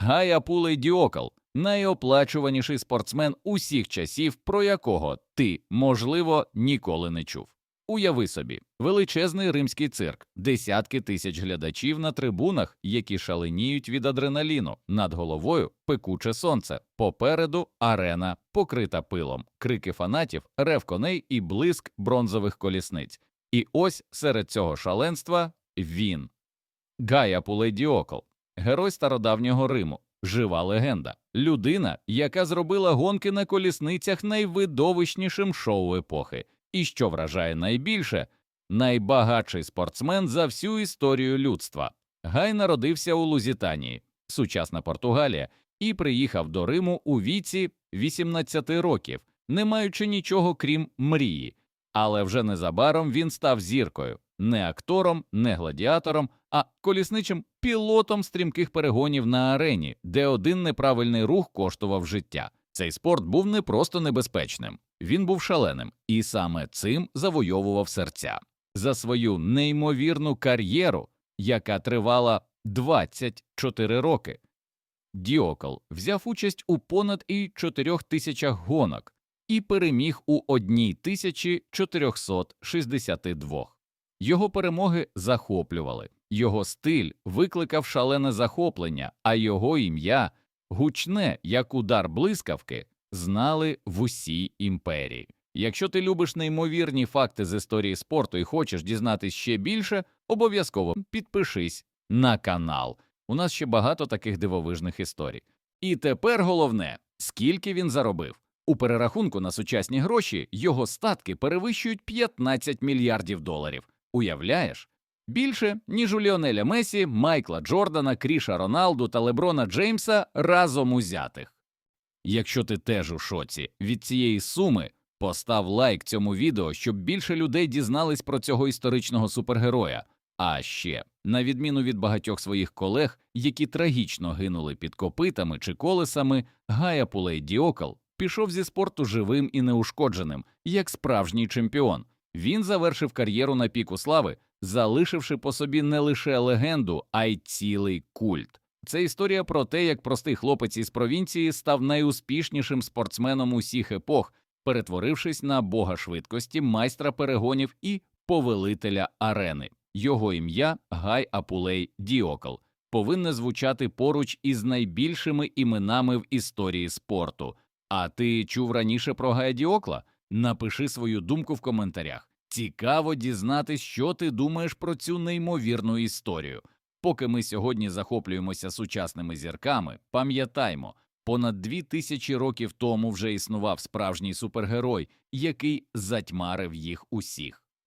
Гай Апулей Діокал – найоплачуваніший спортсмен усіх часів, про якого ти, можливо, ніколи не чув. Уяви собі, величезний римський цирк, десятки тисяч глядачів на трибунах, які шаленіють від адреналіну, над головою пекуче сонце, попереду арена, покрита пилом, крики фанатів, рев коней і блиск бронзових колісниць. І ось серед цього шаленства він. Гай Апулей Діокол, герой стародавнього Риму, жива легенда, людина, яка зробила гонки на колісницях найвидовищнішим шоу епохи, і що вражає найбільше, найбагатший спортсмен за всю історію людства. Гай народився у Лузітанії, сучасна Португалія, і приїхав до Риму у віці 18 років, не маючи нічого крім мрії. Але вже незабаром він став зіркою, не актором, не гладіатором, а колісничим пілотом стрімких перегонів на арені, де один неправильний рух коштував життя. Цей спорт був не просто небезпечним, він був шаленим, і саме цим завойовував серця. За свою неймовірну кар'єру, яка тривала 24 роки. Діокл взяв участь у понад і 4 тисячах гонок і переміг у 1462. Його перемоги захоплювали, його стиль викликав шалене захоплення, а його ім'я, гучне, як удар блискавки, знали в усій імперії. Якщо ти любиш неймовірні факти з історії спорту і хочеш дізнатись ще більше, обов'язково підпишись на канал. У нас ще багато таких дивовижних історій. І тепер головне, скільки він заробив. У перерахунку на сучасні гроші його статки перевищують 15 мільярдів доларів. Уявляєш? Більше, ніж у Ліонеля Месі, Майкла Джордана, Кріша Роналду та Леброна Джеймса разом узятих. Якщо ти теж у шоці від цієї суми, постав лайк цьому відео, щоб більше людей дізнались про цього історичного супергероя. А ще, на відміну від багатьох своїх колег, які трагічно гинули під копитами чи колесами, Гая Пулей Діокал пішов зі спорту живим і неушкодженим, як справжній чемпіон. Він завершив кар'єру на піку слави, залишивши по собі не лише легенду, а й цілий культ. Це історія про те, як простий хлопець із провінції став найуспішнішим спортсменом усіх епох, перетворившись на бога швидкості, майстра перегонів і повелителя арени. Його ім'я Гай Апулей Діокл повинне звучати поруч із найбільшими іменами в історії спорту. А ти чув раніше про Гая Діокла? Напиши свою думку в коментарях. Цікаво дізнатись, що ти думаєш про цю неймовірну історію. Поки ми сьогодні захоплюємося сучасними зірками, пам'ятаймо, понад дві тисячі років тому вже існував справжній супергерой, який затьмарив їх усіх.